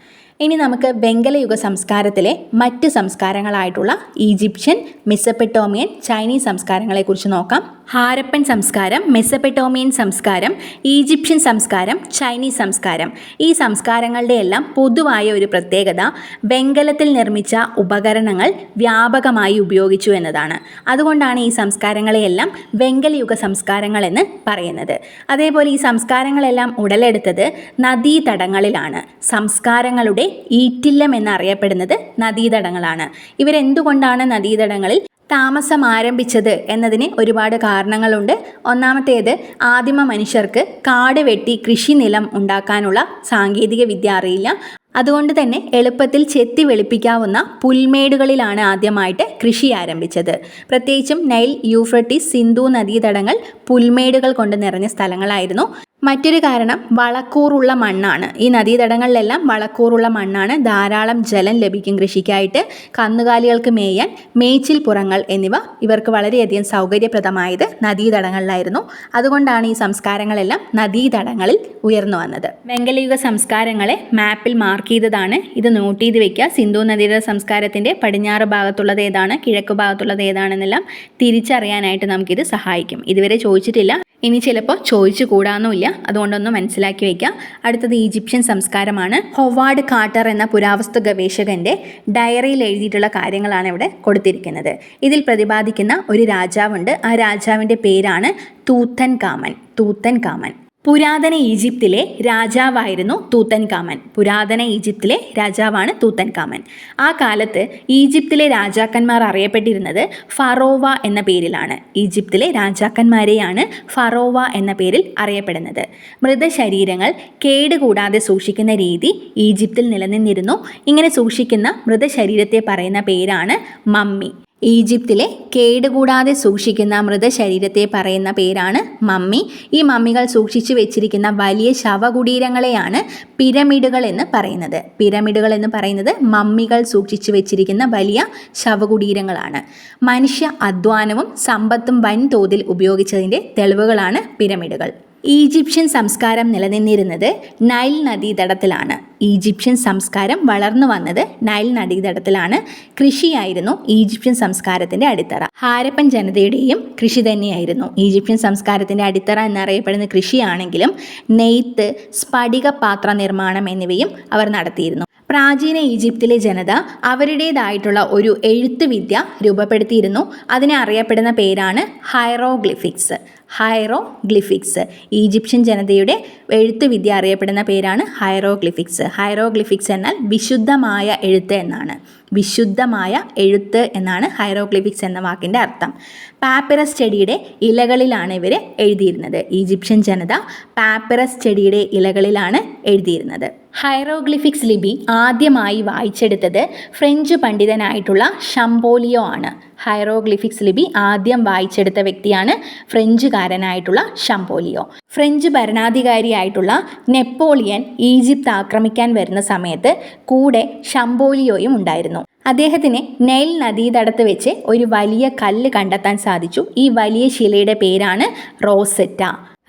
ഇനി നമുക്ക് വെങ്കലയുഗ സംസ്കാരത്തിലെ മറ്റ് സംസ്കാരങ്ങളായിട്ടുള്ള ഈജിപ്ഷ്യൻ മെസ്സപ്പെട്ടോമിയൻ ചൈനീസ് സംസ്കാരങ്ങളെക്കുറിച്ച് നോക്കാം. ഹാരപ്പൻ സംസ്കാരം മെസ്സപ്പെട്ടോമിയൻ സംസ്കാരം ഈജിപ്ഷ്യൻ സംസ്കാരം ചൈനീസ് സംസ്കാരം. ഈ സംസ്കാരങ്ങളുടെ എല്ലാം പൊതുവായ ഒരു പ്രത്യേകത വെങ്കലത്തിൽ നിർമ്മിച്ച ഉപകരണങ്ങൾ വ്യാപകമായി ഉപയോഗിച്ചു എന്നതാണ്. അതുകൊണ്ടാണ് ഈ സംസ്കാരങ്ങളെയെല്ലാം വെങ്കലയുഗ സംസ്കാരങ്ങൾ എന്ന് പറയുന്നത്. അതേപോലെ ഈ സംസ്കാരങ്ങളെല്ലാം ഉടലെടുത്തത് നദീതടങ്ങളിലാണ്. സംസ്കാരങ്ങളുടെ ഈറ്റില്ലം എന്നറിയപ്പെടുന്നത് നദീതടങ്ങളാണ്. ഇവരെന്തുകൊണ്ടാണ് നദീതടങ്ങളിൽ താമസം ആരംഭിച്ചത് എന്നതിന് ഒരുപാട് കാരണങ്ങളുണ്ട്. ഒന്നാമത്തേത് ആദിമ മനുഷ്യർക്ക് കാട് വെട്ടി കൃഷിനിലം ഉണ്ടാക്കാനുള്ള സാങ്കേതിക വിദ്യ അറിയില്ല. അതുകൊണ്ട് തന്നെ എളുപ്പത്തിൽ ചെത്തി വെളുപ്പിക്കാവുന്ന പുൽമേടുകളിലാണ് ആദ്യമായിട്ട് കൃഷി ആരംഭിച്ചത്. പ്രത്യേകിച്ചും നൈൽ യൂഫ്രട്ടീസ് സിന്ധു നദീതടങ്ങൾ പുൽമേടുകൾ കൊണ്ട് നിറഞ്ഞ സ്ഥലങ്ങളായിരുന്നു. മറ്റൊരു കാരണം വളക്കൂറുള്ള മണ്ണാണ്. ഈ നദീതടങ്ങളിലെല്ലാം വളക്കൂറുള്ള മണ്ണാണ്. ധാരാളം ജലം ലഭിക്കും കൃഷിക്കായിട്ട്. കന്നുകാലികൾക്ക് മേയാൻ മേച്ചിൽ പുറങ്ങൾ എന്നിവ ഇവർക്ക് വളരെയധികം സൗകര്യപ്രദമായത് നദീതടങ്ങളിലായിരുന്നു. അതുകൊണ്ടാണ് ഈ സംസ്കാരങ്ങളെല്ലാം നദീതടങ്ങളിൽ ഉയർന്നു വന്നത്. വെങ്കലയുഗ സംസ്കാരങ്ങളെ മാപ്പിൽ മാർക്ക് ചെയ്തതാണ്. ഇത് നോട്ട് ചെയ്ത് വെക്കുക. സിന്ധു നദീതട സംസ്കാരത്തിന്റെ പടിഞ്ഞാറ് ഭാഗത്തുള്ളത് ഏതാണ് കിഴക്ക് ഭാഗത്തുള്ളത് ഏതാണെന്നെല്ലാം തിരിച്ചറിയാനായിട്ട് നമുക്കിത് സഹായിക്കും. ഇതുവരെ ചോദിച്ചിട്ടില്ല. ഇനി ചിലപ്പോൾ ചോദിച്ചു കൂടാന്നുമില്ല. അതുകൊണ്ടൊന്ന് മനസ്സിലാക്കി വയ്ക്കാം. അടുത്തത് ഈജിപ്ഷ്യൻ സംസ്കാരമാണ്. ഹൊവാർഡ് കാട്ടർ എന്ന പുരാവസ്തു ഗവേഷകന്റെ ഡയറിയിൽ എഴുതിയിട്ടുള്ള കാര്യങ്ങളാണ് ഇവിടെ കൊടുത്തിരിക്കുന്നത്. ഇതിൽ പ്രതിപാദിക്കുന്ന ഒരു രാജാവുണ്ട്. ആ രാജാവിന്റെ പേരാണ് തൂത്തൻ കാമൻ തൂത്തൻ കാമൻ പുരാതന ഈജിപ്തിലെ രാജാവായിരുന്നു തൂത്തൻകാമൻ. പുരാതന ഈജിപ്തിലെ രാജാവാണ് തൂത്തൻകാമൻ. ആ കാലത്ത് ഈജിപ്തിലെ രാജാക്കന്മാർ അറിയപ്പെട്ടിരുന്നത് ഫറോവ എന്ന പേരിലാണ്. ഈജിപ്തിലെ രാജാക്കന്മാരെയാണ് ഫറോവ എന്ന പേരിൽ അറിയപ്പെടുന്നത്. മൃതശരീരങ്ങൾ കേടുകൂടാതെ സൂക്ഷിക്കുന്ന രീതി ഈജിപ്തിൽ നിലനിന്നിരുന്നു. ഇങ്ങനെ സൂക്ഷിക്കുന്ന മൃതശരീരത്തെ പറയുന്ന പേരാണ് മമ്മി. ഈജിപ്തിലെ കേടുകൂടാതെ സൂക്ഷിക്കുന്ന മൃതശരീരത്തെ പറയുന്ന പേരാണ് മമ്മി. ഈ മമ്മികൾ സൂക്ഷിച്ചു വെച്ചിരിക്കുന്ന വലിയ ശവകുടീരങ്ങളെയാണ് പിരമിഡുകൾ എന്ന് പറയുന്നത്. പിരമിഡുകൾ എന്ന് പറയുന്നത് മമ്മികൾ സൂക്ഷിച്ചു വെച്ചിരിക്കുന്ന വലിയ ശവകുടീരങ്ങളാണ്. മനുഷ്യ അധ്വാനവും സമ്പത്തും വൻതോതിൽ ഉപയോഗിച്ചതിന്റെ തെളിവുകളാണ് പിരമിഡുകൾ. ഈജിപ്ഷ്യൻ സംസ്കാരം നിലനിന്നിരുന്നത് നൈൽ നദീതടത്തിലാണ്. ഈജിപ്ഷ്യൻ സംസ്കാരം വളർന്നു വന്നത് നൈൽ നദീതടത്തിലാണ്. കൃഷിയായിരുന്നു ഈജിപ്ഷ്യൻ സംസ്കാരത്തിന്റെ അടിത്തറ. ഹാരപ്പൻ ജനതയുടെയും കൃഷി തന്നെയായിരുന്നു. ഈജിപ്ഷ്യൻ സംസ്കാരത്തിന്റെ അടിത്തറ എന്നറിയപ്പെടുന്ന കൃഷിയാണെങ്കിലും നെയ്ത്ത് സ്ഫടിക പാത്ര നിർമ്മാണം എന്നിവയും അവർ നടത്തിയിരുന്നു. പ്രാചീന ഈജിപ്തിലെ ജനത അവരുടേതായിട്ടുള്ള ഒരു എഴുത്തുവിദ്യ രൂപപ്പെടുത്തിയിരുന്നു. അതിനെ അറിയപ്പെടുന്ന പേരാണ് ഹൈറോഗ്ലിഫിക്സ് ഹൈറോഗ്ലിഫിക്സ് ഈജിപ്ഷ്യൻ ജനതയുടെ എഴുത്ത് വിദ്യ അറിയപ്പെടുന്ന പേരാണ് ഹൈറോ ഗ്ലിഫിക്സ് ഹൈറോ ഗ്ലിഫിക്സ് എന്നാൽ വിശുദ്ധമായ എഴുത്ത് എന്നാണ്. വിശുദ്ധമായ എഴുത്ത് എന്നാണ് ഹൈറോഗ്ലിഫിക്സ് എന്ന വാക്കിന്റെ അർത്ഥം. പാപ്പിറസ് ചെടിയുടെ ഇലകളിലാണ് ഇവർ എഴുതിയിരുന്നത്. ഈജിപ്ഷ്യൻ ജനത പാപ്പിറസ് ചെടിയുടെ ഇലകളിലാണ് എഴുതിയിരുന്നത്. ഹൈറോഗ്ലിഫിക്സ് ലിപി ആദ്യമായി വായിച്ചെടുത്തത് ഫ്രഞ്ച് പണ്ഡിതനായിട്ടുള്ള ഷംപോലിയോ ആണ്. ഹൈറോഗ്ലിഫിക്സ് ലിപി ആദ്യം വായിച്ചെടുത്ത വ്യക്തിയാണ് ഫ്രഞ്ചുകാരനായിട്ടുള്ള ഷംപോലിയോ ഫ്രഞ്ച് ഭരണാധികാരിയായിട്ടുള്ള നെപ്പോളിയൻ ഈജിപ്ത് ആക്രമിക്കാൻ വരുന്ന സമയത്ത് കൂടെ ഷംപോലിയോയും ഉണ്ടായിരുന്നു. അദ്ദേഹത്തിന് നെയിൽ നദീതടത്ത് വെച്ച് ഒരു വലിയ കല്ല് കണ്ടെത്താൻ സാധിച്ചു. ഈ വലിയ ശിലയുടെ പേരാണ് റോസെറ്റ.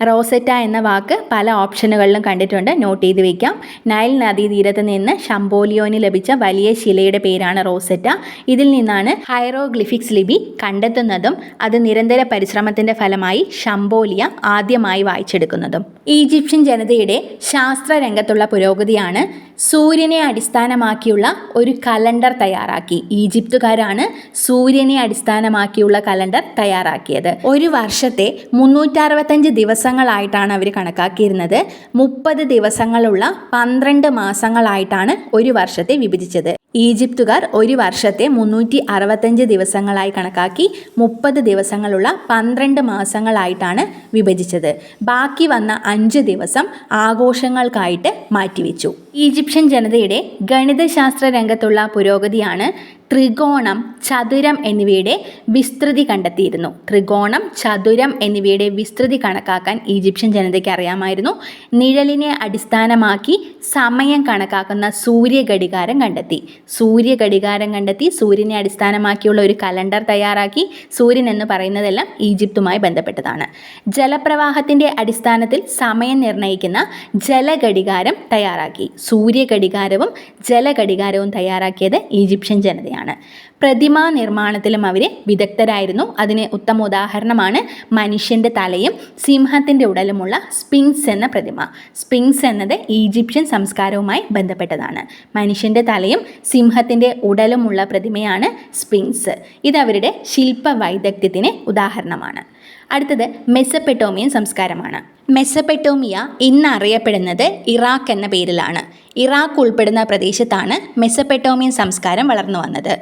റോസെറ്റ എന്ന വാക്ക് പല ഓപ്ഷനുകളിലും കണ്ടിട്ടുണ്ട്. നോട്ട് ചെയ്ത് വയ്ക്കാം നൈൽ നദീതീരത്ത് നിന്ന് ഷംബോലിയോന് ലഭിച്ച വലിയ ശിലയുടെ പേരാണ് റോസെറ്റ. ഇതിൽ നിന്നാണ് ഹൈറോഗ്ലിഫിക്സ് ലിപി കണ്ടെത്തുന്നതും അത് നിരന്തര പരിശ്രമത്തിന്റെ ഫലമായി ഷംബോലിയ ആദ്യമായി വായിച്ചെടുക്കുന്നതും. ഈജിപ്ഷ്യൻ ജനതയുടെ ശാസ്ത്ര രംഗത്തുള്ള പുരോഗതിയാണ് സൂര്യനെ അടിസ്ഥാനമാക്കിയുള്ള ഒരു കലണ്ടർ തയ്യാറാക്കി. ഈജിപ്തുകാരാണ് സൂര്യനെ അടിസ്ഥാനമാക്കിയുള്ള കലണ്ടർ തയ്യാറാക്കിയത്. ഒരു വർഷത്തെ മുന്നൂറ്ററുപത്തഞ്ച് ദിവസങ്ങളായിട്ടാണ് അവർ കണക്കാക്കിയിരുന്നത്. മുപ്പത് ദിവസങ്ങളുള്ള പന്ത്രണ്ട് മാസങ്ങളായിട്ടാണ് ഒരു വർഷത്തെ വിഭജിച്ചത്. ഈജിപ്തുകാർ ഒരു വർഷത്തെ മുന്നൂറ്റി അറുപത്തഞ്ച് ദിവസങ്ങളായി കണക്കാക്കി മുപ്പത് ദിവസങ്ങളുള്ള പന്ത്രണ്ട് മാസങ്ങളായിട്ടാണ് വിഭജിച്ചത്. ബാക്കി വന്ന അഞ്ച് ദിവസം ആഘോഷങ്ങൾക്കായിട്ട് മാറ്റിവെച്ചു. ഈജിപ്ഷ്യൻ ജനതയുടെ ഗണിതശാസ്ത്ര രംഗത്തുള്ള പുരോഗതിയാണ് ത്രികോണം ചതുരം എന്നിവയുടെ വിസ്തൃതി കണ്ടെത്തിയിരുന്നു. ത്രികോണം ചതുരം എന്നിവയുടെ വിസ്തൃതി കണക്കാക്കാൻ ഈജിപ്ഷ്യൻ ജനതയ്ക്ക് അറിയാമായിരുന്നു. നിഴലിനെ അടിസ്ഥാനമാക്കി സമയം കണക്കാക്കുന്ന സൂര്യഘടികാരം കണ്ടെത്തി. സൂര്യഘടികാരം കണ്ടെത്തി സൂര്യനെ അടിസ്ഥാനമാക്കിയുള്ള ഒരു കലണ്ടർ തയ്യാറാക്കി സൂര്യൻ എന്ന് പറയുന്നതെല്ലാം ഈജിപ്തുമായി ബന്ധപ്പെട്ടതാണ്. ജലപ്രവാഹത്തിന്റെ അടിസ്ഥാനത്തിൽ സമയം നിർണയിക്കുന്ന ജലഘടികാരം തയ്യാറാക്കി. സൂര്യഘടികാരവും ജലഘടികാരവും തയ്യാറാക്കിയത് ഈജിപ്ഷ്യൻ ജനതയാണ്. ആണ്. പ്രതിമാ നിർമ്മാണത്തിലും അവർ വിദഗ്ധരായിരുന്നു. അതിന് ഉത്തമ ഉദാഹരണമാണ് മനുഷ്യന്റെ തലയും സിംഹത്തിന്റെ ഉടലുമുള്ള സ്പിങ്സ് എന്ന പ്രതിമ. സ്പിങ്സ് എന്നത് ഈജിപ്ഷ്യൻ സംസ്കാരവുമായി ബന്ധപ്പെട്ടതാണ്. മനുഷ്യന്റെ തലയും സിംഹത്തിന്റെ ഉടലുമുള്ള പ്രതിമയാണ് സ്പിങ്സ് ഇത് അവരുടെ ശില്പ വൈദഗ്ധ്യത്തിന് ഉദാഹരണമാണ്. അടുത്തത് മെസ്സപ്പെട്ടോമിയൻ സംസ്കാരമാണ്. മെസ്സപ്പെട്ടോമിയ ഇന്ന് അറിയപ്പെടുന്നത് ഇറാഖ് എന്ന പേരിലാണ്. ഇറാഖ് ഉൾപ്പെടുന്ന പ്രദേശത്താണ് മെസ്സപ്പെട്ടോമിയൻ സംസ്കാരം വളർന്നു വന്നത്.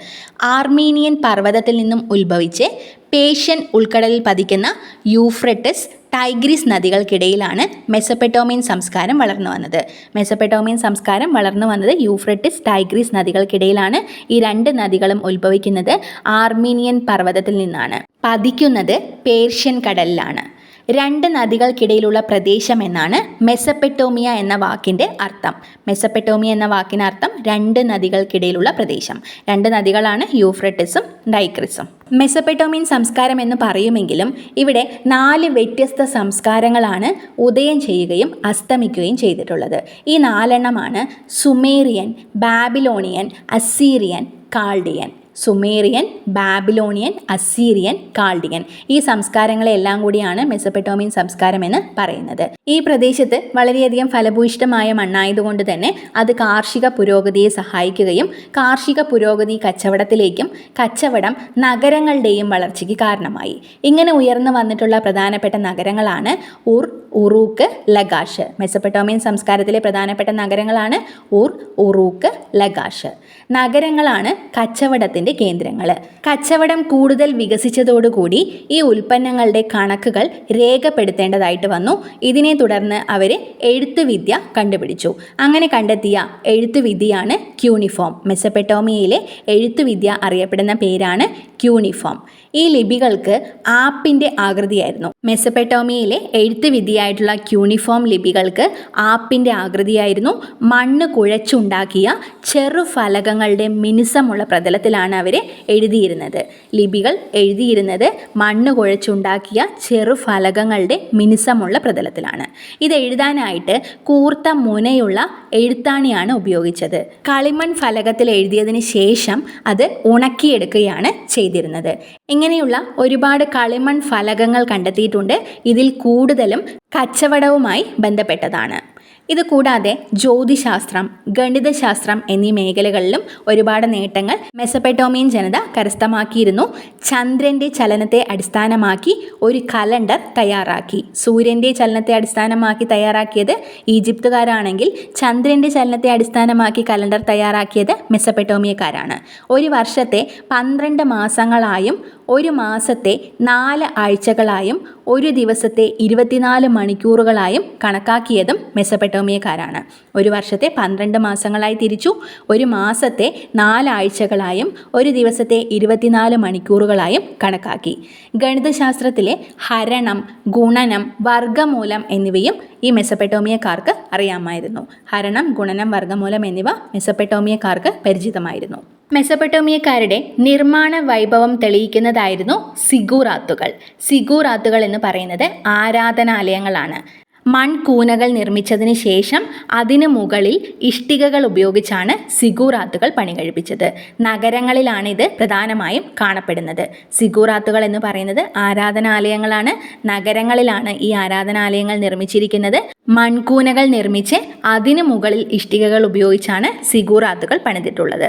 ആർമീനിയൻ പർവതത്തിൽ നിന്നും ഉത്ഭവിച്ച് പേഷ്യൻ ഉൾക്കടലിൽ പതിക്കുന്ന യൂഫ്രട്ടിസ് ടൈഗ്രീസ് നദികൾക്കിടയിലാണ് മെസ്സപ്പെട്ടോമിയൻ സംസ്കാരം വളർന്നു വന്നത്. മെസ്സപ്പെട്ടോമിയൻ സംസ്കാരം വളർന്നു വന്നത് യൂഫ്രട്ടിസ് ടൈഗ്രീസ് നദികൾക്കിടയിലാണ്. ഈ രണ്ട് നദികളും ഉത്ഭവിക്കുന്നത് ആർമീനിയൻ പർവതത്തിൽ നിന്നാണ്. പതിക്കുന്നത് പേർഷ്യൻ കടലിലാണ്. രണ്ട് നദികൾക്കിടയിലുള്ള പ്രദേശം എന്നാണ് മെസപ്പെട്ടോമിയ എന്ന വാക്കിന്റെ അർത്ഥം. മെസപ്പെട്ടോമിയ എന്ന വാക്കിന് അർത്ഥം രണ്ട് നദികൾക്കിടയിലുള്ള പ്രദേശം. രണ്ട് നദികളാണ് യൂഫ്രട്ടിസും ഡൈക്രിസും. മെസപ്പെട്ടോമിയൻ സംസ്കാരം എന്ന് പറയുമെങ്കിലും ഇവിടെ നാല് വ്യത്യസ്ത സംസ്കാരങ്ങളാണ് ഉദയം ചെയ്യുകയും അസ്തമിക്കുകയും ചെയ്തിട്ടുള്ളത്. ഈ നാലെണ്ണമാണ് Sumerian Babylonian Assyrian Chaldean. Sumerian Babylonian Assyrian Chaldean. ഈ സംസ്കാരങ്ങളെല്ലാം കൂടിയാണ് മെസപ്പെട്ടോമിയൻ സംസ്കാരം എന്ന് പറയുന്നത്. ഈ പ്രദേശത്ത് വളരെയധികം ഫലഭൂയിഷ്ടമായ മണ്ണായതുകൊണ്ട് തന്നെ അത് കാർഷിക പുരോഗതിയെ സഹായിക്കുകയും കാർഷിക പുരോഗതി കച്ചവടത്തിലേക്കും കച്ചവടം നഗരങ്ങളുടെയും വളർച്ചയ്ക്ക് കാരണമായി. ഇങ്ങനെ ഉയർന്നു വന്നിട്ടുള്ള പ്രധാനപ്പെട്ട നഗരങ്ങളാണ് ഉർ ഉറൂക്ക് ലഗാഷ്. മെസപ്പെട്ടോമിയൻ സംസ്കാരത്തിലെ പ്രധാനപ്പെട്ട നഗരങ്ങളാണ് ഉർ ഉറൂക്ക് ലഗാഷ്. നഗരങ്ങളാണ് കച്ചവടത്തിന്റെ കേന്ദ്രങ്ങൾ കച്ചവടം കൂടുതൽ വികസിച്ചതോടുകൂടി ഈ ഉൽപ്പന്നങ്ങളുടെ കണക്കുകൾ രേഖപ്പെടുത്തേണ്ടതായിട്ട് വന്നു. ഇതിനെ തുടർന്ന് അവർ എഴുത്തുവിദ്യ കണ്ടുപിടിച്ചു. അങ്ങനെ കണ്ടെത്തിയ എഴുത്തുവിദ്യയാണ് ക്യൂണിഫോം. മെസ്സപ്പെട്ടോമിയയിലെ എഴുത്തുവിദ്യ അറിയപ്പെടുന്ന പേരാണ് ക്യൂണിഫോം. ഈ ലിപികൾക്ക് ആപ്പിന്റെ ആകൃതിയായിരുന്നു. മെസ്സപ്പെട്ടോമിയയിലെ എഴുത്ത് വിധിയായിട്ടുള്ള ക്യൂണിഫോം ലിപികൾക്ക് ആപ്പിന്റെ ആകൃതിയായിരുന്നു. മണ്ണ് കുഴച്ചുണ്ടാക്കിയ ചെറു ഫലകങ്ങളുടെ മിനുസമുള്ള പ്രതലത്തിലാണ് അവർ എഴുതിയിരുന്നത്. ലിപികൾ എഴുതിയിരുന്നത് മണ്ണ് കുഴച്ചുണ്ടാക്കിയ ചെറു ഫലകങ്ങളുടെ മിനുസമുള്ള പ്രതലത്തിലാണ്. ഇത് എഴുതാനായിട്ട് കൂർത്ത മുനയുള്ള എഴുത്താണിയാണ് ഉപയോഗിച്ചത്. കളിമൺ ഫലകത്തിൽ എഴുതിയതിന് ശേഷം അത് ഉണക്കിയെടുക്കുകയാണ് ചെയ്തിരുന്നത്. ഇങ്ങനെയുള്ള ഒരുപാട് കളിമൺ ഫലകങ്ങൾ കണ്ടെത്തിയിട്ടുണ്ട്. ഇതിൽ കൂടുതലും കച്ചവടവുമായി ബന്ധപ്പെട്ടതാണ്. ഇത് കൂടാതെ ജ്യോതിശാസ്ത്രം ഗണിതശാസ്ത്രം എന്നീ മേഖലകളിലും ഒരുപാട് നേട്ടങ്ങൾ മെസപ്പെട്ടോമിയൻ ജനത കരസ്ഥമാക്കിയിരുന്നു. ചന്ദ്രന്റെ ചലനത്തെ അടിസ്ഥാനമാക്കി ഒരു കലണ്ടർ തയ്യാറാക്കി. സൂര്യന്റെ ചലനത്തെ അടിസ്ഥാനമാക്കി തയ്യാറാക്കിയത് ഈജിപ്തുകാരാണെങ്കിൽ ചന്ദ്രന്റെ ചലനത്തെ അടിസ്ഥാനമാക്കി കലണ്ടർ തയ്യാറാക്കിയത് മെസപ്പെട്ടോമിയക്കാരാണ്. ഒരു വർഷത്തെ പന്ത്രണ്ട് മാസങ്ങളായും ഒരു മാസത്തെ നാല് ആഴ്ചകളായും ഒരു ദിവസത്തെ ഇരുപത്തിനാല് മണിക്കൂറുകളായും കണക്കാക്കിയതും മെസപ്പെട്ടോമിയക്കാരാണ് ഒരു വർഷത്തെ പന്ത്രണ്ട് മാസങ്ങളായി തിരിച്ചു ഒരു മാസത്തെ നാലാഴ്ചകളായും ഒരു ദിവസത്തെ ഇരുപത്തിനാല് മണിക്കൂറുകളായും കണക്കാക്കി. ഗണിതശാസ്ത്രത്തിലെ ഹരണം ഗുണനം വർഗമൂലം എന്നിവയും ഈ മെസപ്പെട്ടോമിയക്കാർക്ക് അറിയാമായിരുന്നു. ഹരണം ഗുണനം വർഗമൂലം എന്നിവ മെസപ്പെട്ടോമിയക്കാർക്ക് പരിചിതമായിരുന്നു. മെസപ്പൊട്ടോമിയക്കാരുടെ നിർമ്മാണ വൈഭവം തെളിയിക്കുന്നതായിരുന്നു സിഗൂറാത്തുകൾ. സിഗൂറാത്തുകൾ എന്ന് പറയുന്നത് ആരാധനാലയങ്ങളാണ്. മൺകൂനകൾ നിർമ്മിച്ചതിന് ശേഷം അതിനു മുകളിൽ ഇഷ്ടികകൾ ഉപയോഗിച്ചാണ് സിഗൂറാത്തുകൾ പണികഴിപ്പിച്ചത്. നഗരങ്ങളിലാണ് ഇത് പ്രധാനമായും കാണപ്പെടുന്നത്. സിഗൂറാത്തുകൾ എന്ന് പറയുന്നത് ആരാധനാലയങ്ങളാണ്. നഗരങ്ങളിലാണ് ഈ ആരാധനാലയങ്ങൾ നിർമ്മിച്ചിരിക്കുന്നത്. മൺകൂനകൾ നിർമ്മിച്ച് അതിനു മുകളിൽ ഇഷ്ടികകൾ ഉപയോഗിച്ചാണ് സിഗൂറാത്തുകൾ പണിതിട്ടുള്ളത്.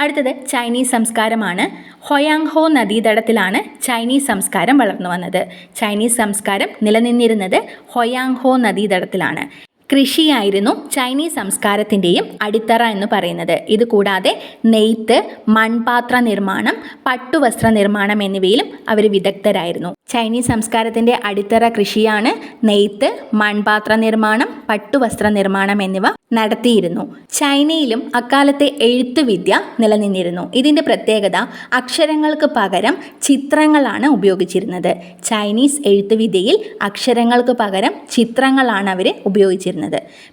അടുത്തത് ചൈനീസ് സംസ്കാരമാണ്. ഹൊയാങ്ഹോ നദീതടത്തിലാണ് ചൈനീസ് സംസ്കാരം വളർന്നു വന്നത് ചൈനീസ് സംസ്കാരം നിലനിന്നിരുന്നത് ഹൊയാങ്ഹോ നദീതടത്തിലാണ്. കൃഷിയായിരുന്നു ചൈനീസ് സംസ്കാരത്തിന്റെയും അടിത്തറ എന്ന് പറയുന്നത്. ഇതുകൂടാതെ നെയ്ത്ത് മൺപാത്ര നിർമ്മാണം പട്ടുവസ്ത്ര നിർമ്മാണം എന്നിവയിലും അവർ വിദഗ്ധരായിരുന്നു. ചൈനീസ് സംസ്കാരത്തിന്റെ അടിത്തറ കൃഷിയാണ് നെയ്ത്ത് മൺപാത്ര നിർമ്മാണം പട്ടുവസ്ത്ര നിർമ്മാണം എന്നിവ നടത്തിയിരുന്നു. ചൈനയിലും അക്കാലത്തെ എഴുത്തുവിദ്യ നിലനിന്നിരുന്നു. ഇതിന്റെ പ്രത്യേകത അക്ഷരങ്ങൾക്ക് പകരം ചിത്രങ്ങളാണ് ഉപയോഗിച്ചിരുന്നത്. ചൈനീസ് എഴുത്തുവിദ്യയിൽ അക്ഷരങ്ങൾക്ക് പകരം ചിത്രങ്ങളാണ് അവർ ഉപയോഗിച്ചിരുന്നത്.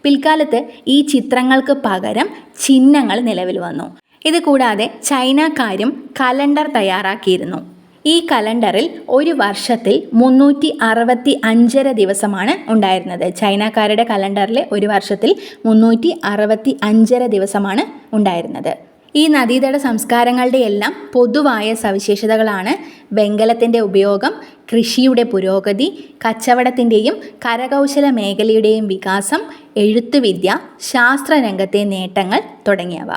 പിൽക്കാലത്ത് ഈ ചിത്രങ്ങൾക്ക് പകരം ചിഹ്നങ്ങൾ നിലവിൽ വന്നു. ഇത് കൂടാതെ ചൈനക്കാരും കലണ്ടർ തയ്യാറാക്കിയിരുന്നു. ഈ കലണ്ടറിൽ ഒരു വർഷത്തിൽ മുന്നൂറ്റി അറുപത്തി അഞ്ചര ദിവസമാണ് ഉണ്ടായിരുന്നത്. ചൈനക്കാരുടെ കലണ്ടറിൽ ഒരു വർഷത്തിൽ മുന്നൂറ്റി അറുപത്തി അഞ്ചര ദിവസമാണ് ഉണ്ടായിരുന്നത്. ഈ നദീതട സംസ്കാരങ്ങളുടെ എല്ലാം പൊതുവായ സവിശേഷതകളാണ്. വെങ്കലത്തിന്റെ ഉപയോഗം കൃഷിയുടെ പുരോഗതി കച്ചവടത്തിന്റെയും കരകൗശല മേഖലയുടെയും വികാസം എഴുത്തുവിദ്യ ശാസ്ത്രരംഗത്തെ നേട്ടങ്ങൾ തുടങ്ങിയവ.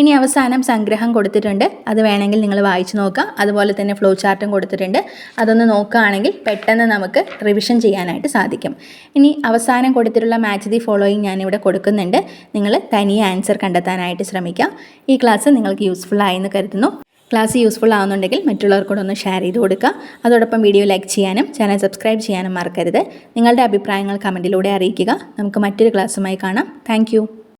ഇനി അവസാനം സംഗ്രഹം കൊടുത്തിട്ടുണ്ട്. അത് വേണമെങ്കിൽ നിങ്ങൾ വായിച്ചു നോക്കാം. അതുപോലെ തന്നെ ഫ്ലോ ചാർട്ടും കൊടുത്തിട്ടുണ്ട്. അതൊന്ന് നോക്കുകയാണെങ്കിൽ പെട്ടെന്ന് നമുക്ക് റിവിഷൻ ചെയ്യാനായിട്ട് സാധിക്കും. ഇനി അവസാനം കൊടുത്തിട്ടുള്ള മാച്ച് ദി ഫോളോയിങ് ഞാനിവിടെ കൊടുക്കുന്നുണ്ട്. നിങ്ങൾ തനിയെ ആൻസർ കണ്ടെത്താനായിട്ട് ശ്രമിക്കാം. ഈ ക്ലാസ് നിങ്ങൾക്ക് യൂസ്ഫുൾ ആയെന്ന് കരുതുന്നു. ക്ലാസ് യൂസ്ഫുൾ ആവുന്നുണ്ടെങ്കിൽ മറ്റുള്ളവർക്കൂടെ ഒന്ന് ഷെയർ ചെയ്ത് കൊടുക്കുക. അതോടൊപ്പം വീഡിയോ ലൈക്ക് ചെയ്യാനും ചാനൽ സബ്സ്ക്രൈബ് ചെയ്യാനും മറക്കരുത്. നിങ്ങളുടെ അഭിപ്രായങ്ങൾ കമന്റിലൂടെ അറിയിക്കുക. നമുക്ക് മറ്റൊരു ക്ലാസ്സുമായി കാണാം. താങ്ക്